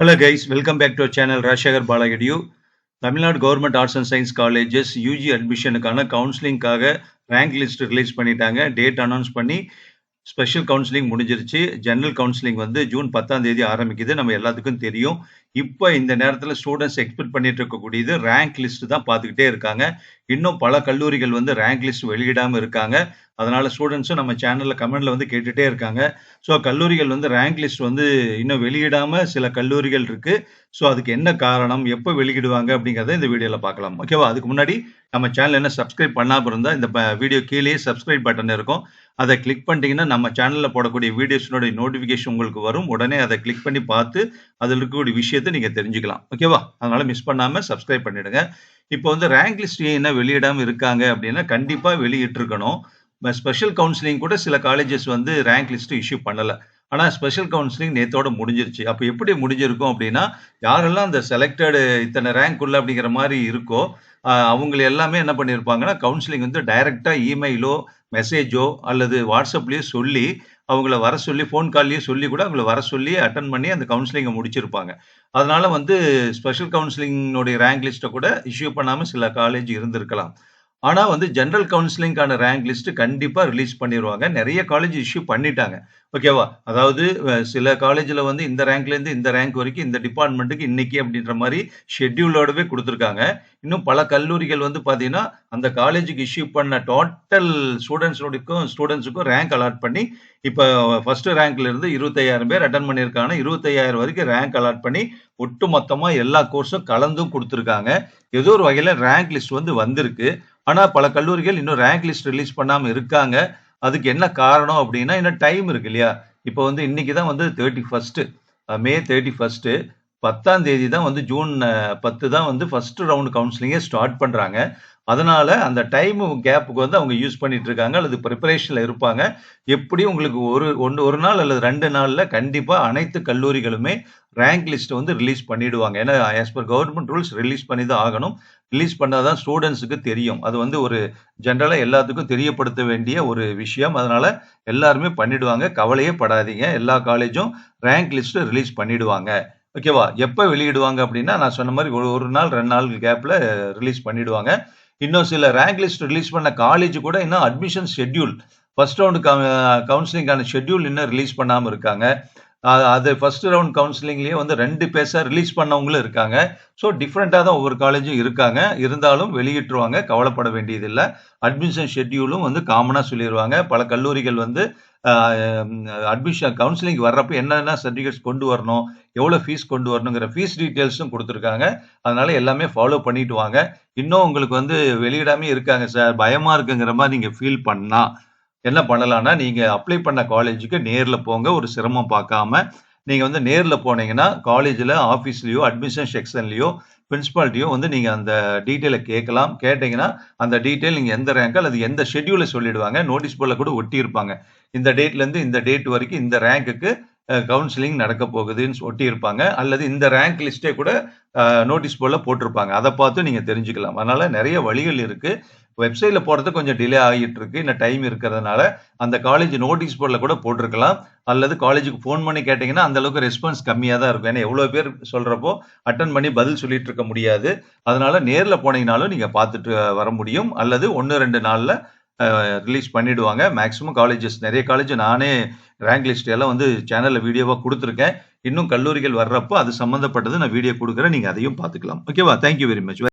Hello guys welcome back to channel Rajasekar பாலகடியூ Tamil Nadu government arts and science colleges UG அட்மிஷனுக்கான கவுன்சிலிங்காக rank list release பண்ணிட்டாங்க. Date announce பண்ணி special counselling முடிஞ்சிருச்சு. General counselling வந்து June பத்தாம் தேதி ஆரம்பிக்குது. நம்ம எல்லாத்துக்கும் தெரியும். இப்போ இந்த நேரத்தில் ஸ்டூடெண்ட்ஸ் எக்ஸ்பெக்ட் பண்ணிட்டு இருக்கக்கூடியது ரேங்க் லிஸ்ட் தான் பார்த்துக்கிட்டே இருக்காங்க. இன்னும் பல கல்லூரிகள் வந்து ரேங்க் லிஸ்ட் வெளியிடாமல் இருக்காங்க. அதனால ஸ்டூடெண்ட்ஸும் நம்ம சேனலில் கமெண்ட்ல வந்து கேட்டுகிட்டே இருக்காங்க. ஸோ கல்லூரிகள் வந்து ரேங்க் லிஸ்ட் வந்து இன்னும் வெளியிடாமல் சில கல்லூரிகள் இருக்கு. ஸோ அதுக்கு என்ன காரணம் எப்போ வெளியிடுவாங்க அப்படிங்கிறத இந்த வீடியோவில் பார்க்கலாம். ஓகேவா அதுக்கு முன்னாடி நம்ம சேனல் என்ன சப்ஸ்கிரைப் பண்ணாமல் இருந்தால் இந்த வீடியோ கீழே சப்ஸ்கிரைப் பட்டன் இருக்கும். அதை கிளிக் பண்ணிட்டீங்கன்னா நம்ம சேனலில் போடக்கூடிய வீடியோஸினுடைய நோட்டிஃபிகேஷன் உங்களுக்கு வரும். உடனே அதை கிளிக் பண்ணி பார்த்து அதில் இருக்கக்கூடிய விஷயத்தை நீங்க தெரிஞ்சுக்கலாம். ஓகேவா? அதனால மிஸ் பண்ணாம சப்ஸ்கிரைப் பண்ணிடுங்க. இப்போ வந்து ரேங்க் லிஸ்ட் என்ன வெளியிடாம இருக்காங்க அப்படின்னா கண்டிப்பா வெளியிட்டிருக்கணும். ஸ்பெஷல் கவுன்சிலிங் கூட சில காலேஜஸ் வந்து ரேங்க் லிஸ்ட் இஷ்யூ பண்ணல. ஆனா ஸ்பெஷல் கவுன்சிலிங் நேத்தோட முடிஞ்சிருச்சு. அப்போ எப்படி முடிஞ்சிருக்கும் அப்படின்னா யாரெல்லாம் அந்த செலக்டடு இத்தனை ரேங்க் உள்ள அப்படிங்கிற மாதிரி இருக்கோ அவங்க எல்லாமே என்ன பண்ணியிருப்பாங்கன்னா கவுன்சிலிங் வந்து டைரக்டா இமெயிலோ மெசேஜோ அல்லது வாட்ஸ்அப்லயோ சொல்லி அவங்கள வர சொல்லி ஃபோன் கால்லேயே சொல்லி கூட அவங்கள வர சொல்லி அட்டன் பண்ணி அந்த கவுன்சிலிங்கை முடிச்சிருப்பாங்க. அதனால வந்து ஸ்பெஷல் கவுன்சிலிங்கோடைய ரேங்க் லிஸ்ட்டை கூட இஷ்யூ பண்ணாம சில காலேஜ் இருந்திருக்கலாம். ஆனால் வந்து ஜென்ரல் கவுன்சிலிங்கான ரேங்க் லிஸ்ட் கண்டிப்பாக ரிலீஸ் பண்ணிடுவாங்க நிறைய காலேஜ் இஷ்யூ பண்ணிட்டாங்க. ஓகேவா? அதாவது சில காலேஜில் வந்து இந்த ரேங்க்லேருந்து இந்த ரேங்க் வரைக்கும் இந்த டிபார்ட்மெண்ட்டுக்கு இன்னைக்கு அப்படின்ற மாதிரி ஷெட்யூலோடவே கொடுத்துருக்காங்க. இன்னும் பல கல்லூரிகள் வந்து பார்த்தீங்கன்னா அந்த காலேஜுக்கு இஷ்யூ பண்ண டோட்டல் ஸ்டூடெண்ட்ஸோடக்கும் ஸ்டூடெண்ட்ஸுக்கும் ரேங்க் அலாட் பண்ணி இப்போ ஃபர்ஸ்ட் ரேங்க்ல இருந்து இருபத்தையாயிரம் பேர் அட்டன் பண்ணியிருக்காங்க. இருபத்தையாயிரம் வரைக்கும் ரேங்க் அலாட் பண்ணி ஒட்டு மொத்தமா எல்லா கோர்ஸும் கலந்தும் கொடுத்துருக்காங்க. ஏதோ ஒரு வகையில ரேங்க் லிஸ்ட் வந்து வந்திருக்கு. ஆனா பல கல்லூரிகள் இன்னும் ரேங்க் லிஸ்ட் ரிலீஸ் பண்ணாம இருக்காங்க. அதுக்கு என்ன காரணம் அப்படின்னா இன்னும் டைம் இருக்கு இல்லையா? இப்போ வந்து இன்னைக்கு தான் வந்து thirty first May thirty first பத்தாம் தேதி தான் வந்து ஜூன் பத்து தான் வந்து ஃபர்ஸ்ட் ரவுண்ட் கவுன்சிலிங்கே ஸ்டார்ட் பண்ணுறாங்க அதனால அந்த டைம் கேப்புக்கு வந்து அவங்க யூஸ் பண்ணிட்டு இருக்காங்க. அல்லது ப்ரிப்பரேஷனில் இருப்பாங்க. எப்படி உங்களுக்கு ஒரு ஒன்று ஒரு நாள் அல்லது ரெண்டு நாளில் கண்டிப்பாக அனைத்து கல்லூரிகளுமே ரேங்க் லிஸ்ட் வந்து ரிலீஸ் பண்ணிடுவாங்க. ஏன்னா as per government rules release பண்ணி தான் ஆகணும். ரிலீஸ் பண்ணால் தான் ஸ்டூடெண்ட்ஸுக்கு தெரியும். அது வந்து ஒரு ஜென்ரலாக எல்லாத்துக்கும் தெரியப்படுத்த வேண்டிய ஒரு விஷயம். அதனால எல்லாருமே பண்ணிடுவாங்க. கவலையே படாதீங்க. எல்லா காலேஜும் ரேங்க் லிஸ்ட்டு ரிலீஸ் பண்ணிடுவாங்க. ஓகேவா? எப்போ வெளியிடுவாங்க அப்படின்னா நான் சொன்ன மாதிரி ஒரு ஒரு நாள் ரெண்டு நாள் கேப்பில் ரிலீஸ் பண்ணிடுவாங்க. இன்னும் சில ரேங்க் லிஸ்ட் ரிலீஸ் பண்ண காலேஜ் கூட இன்னும் அட்மிஷன் ஷெட்யூல் ஃபர்ஸ்ட் ரவுண்டு கவுன்சிலிங்கான ஷெட்யூல் இன்னும் ரிலீஸ் பண்ணாமல் இருக்காங்க. அது ஃபர்ஸ்ட் ரவுண்ட் கவுன்சிலிங்லேயே வந்து ரெண்டு பேச ரிலீஸ் பண்ணவங்களும் இருக்காங்க. ஸோ டிஃப்ரெண்ட்டாக தான் ஒவ்வொரு காலேஜும் இருக்காங்க. இருந்தாலும் வெளியிட்டுருவாங்க கவலைப்பட வேண்டியதில்லை. அட்மிஷன் ஷெட்யூலும் வந்து காமனாக சொல்லிடுவாங்க பல கல்லூரிகள் வந்து அட்மிஷன் கவுன்சிலிங் வர்றப்ப என்னென்ன சர்டிஃபிகேட்ஸ் கொண்டு வரணும் எவ்வளோ ஃபீஸ் கொண்டு வரணுங்கிற ஃபீஸ் டீட்டெயில்ஸும் கொடுத்துருக்காங்க. அதனால எல்லாமே ஃபாலோ பண்ணிட்டு வாங்க. இன்னும் உங்களுக்கு வந்து வெளியிடாமே இருக்காங்க சார் பயமாக இருக்குங்கிற மாதிரி நீங்கள் ஃபீல் பண்ணால் என்ன பண்ணலாம்னா நீங்கள் அப்ளை பண்ண காலேஜுக்கு நேரில் போங்க. ஒரு சிரமம் பார்க்காம நீங்கள் வந்து நேரில் போனீங்கன்னா காலேஜில் ஆஃபீஸ்லேயோ அட்மிஷன் செக்ஷன்லேயோ பிரின்சிபாலிட்டியோ வந்து நீங்கள் அந்த டீட்டெயிலை கேட்கலாம். கேட்டீங்கன்னா அந்த டீட்டெயில் நீங்கள் எந்த ரேங்க் அல்லது எந்த ஷெட்யூலை சொல்லிடுவாங்க நோட்டீஸ் போர்டில் கூட ஒட்டியிருப்பாங்க. இந்த டேட்லேருந்து இந்த டேட் வரைக்கும் இந்த ரேங்க்குக்கு கவுன்சிலிங் நடக்க போகுதுன்னு ஒட்டியிருப்பாங்க. அல்லது இந்த ரேங்க் லிஸ்ட்டே கூட நோட்டீஸ் போர்டில் போட்டிருப்பாங்க. அதை பார்த்து நீங்கள் தெரிஞ்சுக்கலாம். அதனால் நிறைய வழிகள் இருக்குது வெப்சைட்ல போடுறது கொஞ்சம் டிலே ஆகிட்டு இருக்கு இன்னும் டைம் இருக்கிறதுனால அந்த காலேஜ் நோட்டீஸ் போர்டில் கூட போட்டிருக்கலாம். அல்லது காலேஜுக்கு ஃபோன் பண்ணி கேட்டீங்கன்னா அந்த அளவுக்கு ரெஸ்பான்ஸ் கம்மியாக தான் இருக்கும். ஏன்னா எவ்வளோ பேர் சொல்கிறப்போ அட்டன் பண்ணி பதில் சொல்லிட்டு இருக்க முடியாது. அதனால நேரில் போனீங்கனாலும் நீங்கள் பார்த்துட்டு வர முடியும். அல்லது ஒன்று ரெண்டு நாளில் ரிலீஸ் பண்ணிடுவாங்க. மேக்ஸிமம் காலேஜஸ் நிறைய காலேஜ் நானே ரேங்க் லிஸ்ட் எல்லாம் வந்து சேனலில் வீடியோவாக கொடுத்துருக்கேன். இன்னும் கல்லூரிகள் வர்றப்போ அது சம்மந்தப்பட்டது நான் வீடியோ கொடுக்குறேன். நீங்கள் அதையும் பார்த்துக்கலாம். ஓகேவா தேங்க்யூ வெரி மச்